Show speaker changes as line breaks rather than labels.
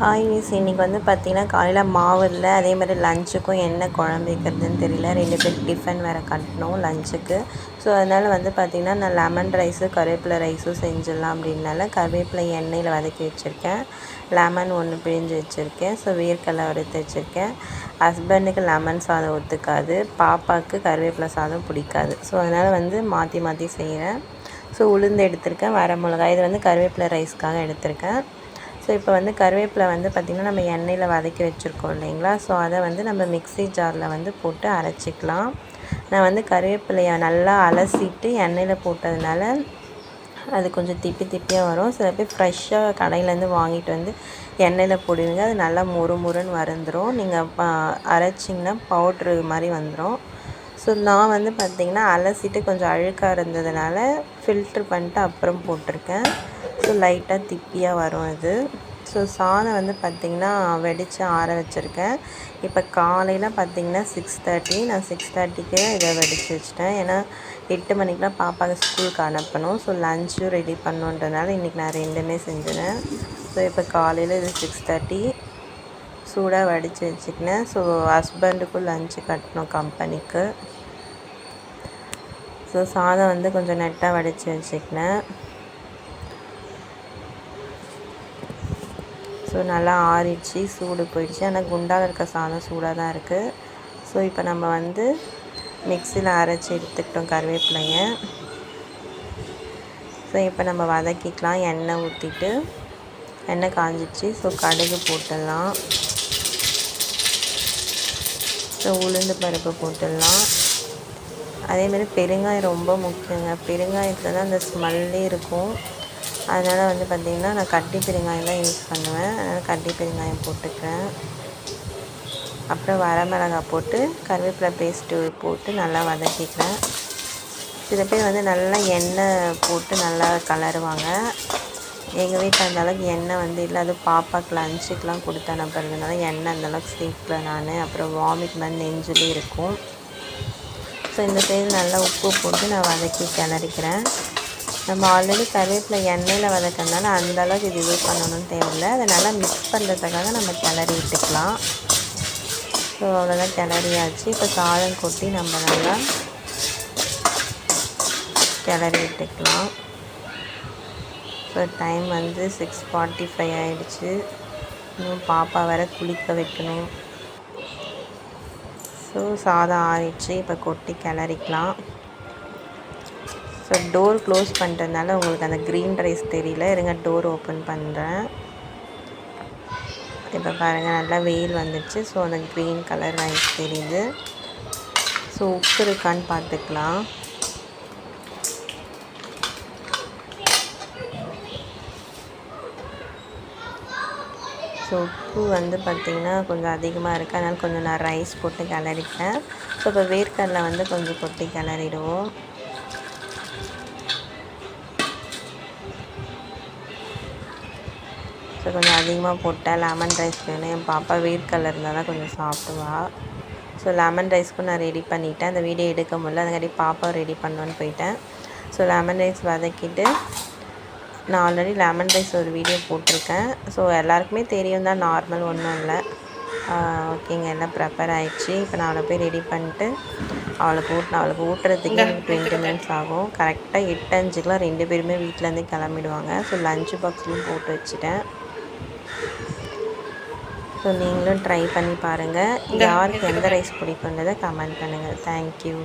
Hi miss இன்றைக்கி வந்து பார்த்திங்கன்னா காலையில் மாவு இல்லை அதே மாதிரி லஞ்சுக்கும் என்ன குழம்பு வைக்கிறதுன்னு தெரியல. ரெண்டு பேர் டிஃபன் வேறு கட்டணும் லஞ்சுக்கு ஸோ அதனால் வந்து பார்த்திங்கன்னா நான் லெமன் ரைஸு கருவேப்பிலை ரைஸும் செஞ்சிடலாம் அப்படின்னால கருவேப்பிலை எண்ணெயில் வதக்கி வச்சுருக்கேன். லெமன் ஒன்று பிழிஞ்சு வச்சுருக்கேன். ஸோ வேர்க்கடலை வறுத்து வச்சுருக்கேன். ஹஸ்பண்டுக்கு லெமன் சாதம் ஒத்துக்காது. பாப்பாவுக்கு கருவேப்பிலை சாதம் பிடிக்காது. ஸோ அதனால் வந்து மாற்றி மாற்றி செய்கிறேன் ஸோ உளுந்து எடுத்திருக்கேன். வர மிளகாய். இது வந்து கருவேப்பிலை ரைஸ்க்காக எடுத்திருக்கேன். ஸோ இப்போ வந்து கருவேப்பிலை வந்து பார்த்திங்கன்னா நம்ம எண்ணெயில் வதக்கி வச்சுருக்கோம் இல்லைங்களா? ஸோ அதை வந்து நம்ம மிக்ஸி ஜாரில் வந்து போட்டு அரைச்சிக்கலாம். நான் வந்து கருவேப்பிலையை நல்லா அலசிட்டு எண்ணெயில் போட்டதுனால அது கொஞ்சம் திப்பி திப்பியாக வரும். சில பேர் ஃப்ரெஷ்ஷாக கடையிலேருந்து வாங்கிட்டு வந்து எண்ணெயில் போடுவீங்க. அது நல்லா மொறு மொறுன்னு வறந்துடும் நீங்கள் அரைச்சிங்கன்னா பவுட்ரு மாதிரி வந்துடும் ஸோ நான் வந்து பார்த்திங்கன்னா அலசிட்டு கொஞ்சம் அழுக்காக இருந்ததுனால ஃபில்ட்ரு பண்ணிட்டு அப்புறம் போட்டிருக்கேன். ஸோ லைட்டாக திப்பியாக வரும் அது. ஸோ சாதம் வந்து பார்த்திங்கன்னா வெடித்து ஆற வச்சுருக்கேன். இப்போ காலையில் பார்த்திங்கன்னா சிக்ஸ் தேர்ட்டி நான் சிக்ஸ் தேர்ட்டிக்கு இதை வெடித்து வச்சிட்டேன். ஏன்னா எட்டு மணிக்கெலாம் பாப்பாவுக்கு ஸ்கூலுக்கு அனுப்பணும். ஸோ லஞ்சும் ரெடி பண்ணுன்றதுனால இன்றைக்கி நான் ரெண்டுமே செஞ்சினேன் ஸோ இப்போ காலையில் இது சிக்ஸ் தேர்ட்டி சூடாக வடித்து வச்சுக்கினேன். ஸோ ஹஸ்பண்டுக்கும் லஞ்சு கட்டணும் கம்பெனிக்கு ஸோ சாதம் வந்து கொஞ்சம் நெட்டாக வடித்து வச்சுக்கினேன். ஸோ நல்லா ஆறிடுச்சு சூடு போயிடுச்சு. ஆனால் குண்டால் இருக்க சாதம் சூடாக தான் இருக்குது ஸோ இப்போ நம்ம வந்து மிக்சியில் அரைச்சி எடுத்துக்கிட்டோம் கருவேப்பிலையை. ஸோ இப்போ நம்ம வதக்கிக்கலாம். எண்ணெய் ஊற்றிட்டு எண்ணெய் காஞ்சிச்சு ஸோ கடுகு போட்டுடலாம். ஸோ உளுந்து பருப்பு போட்டுடலாம். அதேமாதிரி பெருங்காயம் ரொம்ப முக்கியங்க. பெருங்காயத்தில் தான் அந்த ஸ்மெல்லே இருக்கும். அதனால் வந்து பார்த்திங்கன்னா நான் கட்டி பெருங்காயம் தான் யூஸ் பண்ணுவேன். அதனால் கட்டி பெருங்காயம் போட்டுக்கிறேன் அப்புறம் வரமிளகாய் போட்டு கருவேப்பிலை பேஸ்ட்டு போட்டு நல்லா வதக்கிக்கிறேன் சில பேர் வந்து நல்லா எண்ணெய் போட்டு நல்லா கலருவாங்க. எங்கள் வீட்டில் அந்த அளவுக்கு எண்ணெய் வந்து இல்லை. அது பாப்பாவுக்கு லஞ்சுக்கெலாம் கொடுத்து அனுப்புறதுனால எண்ணெய் அந்தளவுக்கு சேர்க்கல நான் அப்புறம் வாமிட் மாதிரி நெஞ்சிலே இருக்கும். ஸோ இந்த சைடு நல்லா உப்பு போட்டு நான் வதக்கி கிளறிக்கிறேன். நம்ம ஆல்ரெடி கருவேப்பிலை எண்ணெயில் வதக்கிறதுனால அந்த அளவுக்கு இது யூஸ் பண்ணணும்னு தேவையில்லை. அதை நல்லா மிக்ஸ் பண்ணுறதுக்காக நம்ம கிளறி விட்டுக்கலாம். ஸோ அவ்வளோதான் கிளறியாச்சு. இப்போ சாதம் கொட்டி நம்ம நல்லா கிளறி விட்டுக்கலாம். ஸோ டைம் வந்து சிக்ஸ் ஃபார்ட்டி ஃபைவ் ஆகிடுச்சு இன்னும் பாப்பா வேறு குளிக்க வைக்கணும். ஸோ சாதம் ஆறிடுச்சு. இப்போ கொட்டி கிளறிக்கலாம். ஸோ டோர் க்ளோஸ் பண்ணுறதுனால உங்களுக்கு அந்த க்ரீன் ரைஸ் தெரியல. இருங்க டோர் ஓப்பன் பண்ணுறேன் இப்போ பாருங்கள் நல்லா வெயில் வந்துடுச்சு ஸோ அந்த க்ரீன் கலர் ரைஸ் தெரியுது. ஸோ உப்பு இருக்கான்னு பார்த்துக்கலாம். ஸோ உப்பு வந்து பார்த்திங்கன்னா கொஞ்சம் அதிகமாக இருக்குது அதனால் கொஞ்சம் நான் ரைஸ் போட்டு கிளறிட்டேன். ஸோ இப்போ வேர்க்கடலை வந்து கொஞ்சம் கொட்டி கிளறிடுவோம். ஸோ கொஞ்சம் அதிகமாக போட்டேன் லெமன் ரைஸ் வேணும். என் பாப்பா வீட் கலர் இருந்தால் தான் கொஞ்சம் சாப்பிடுவா. ஸோ லெமன் ரைஸ்க்கும் நான் ரெடி பண்ணிவிட்டேன் அந்த வீடியோ எடுக்க முடியல. அதுக்காட்டி பாப்பா ரெடி பண்ணுவேன்னு போயிட்டேன். ஸோ லெமன் ரைஸ் வதக்கிட்டு நான் ஆல்ரெடி லெமன் ரைஸ் ஒரு வீடியோ போட்டிருக்கேன். ஸோ எல்லாருக்குமே தெரியும் தான் நார்மல் ஒன்றும் இல்லை. ஓகேங்க எல்லாம் ப்ரிப்பேர் ஆகிடுச்சு இப்போ நான் அவளை போய் ரெடி பண்ணிட்டு அவளுக்கு ஊட்டின அவளுக்கு ஊட்டுறதுக்கு எனக்கு டுவெண்ட்டி மினிட்ஸ் ஆகும். கரெக்டாக எட்டு அஞ்சுக்கெலாம் ரெண்டு பேருமே வீட்டிலேருந்து கிளம்பிடுவாங்க. ஸோ லஞ்ச் பாக்ஸ்லேயும் போட்டு வச்சுட்டேன். ஸோ நீங்களும் ட்ரை பண்ணி பாருங்கள் யாருக்கு எந்த ரைஸ் பிடிக்குன்றதை கமெண்ட் பண்ணுங்கள் தேங்க்யூ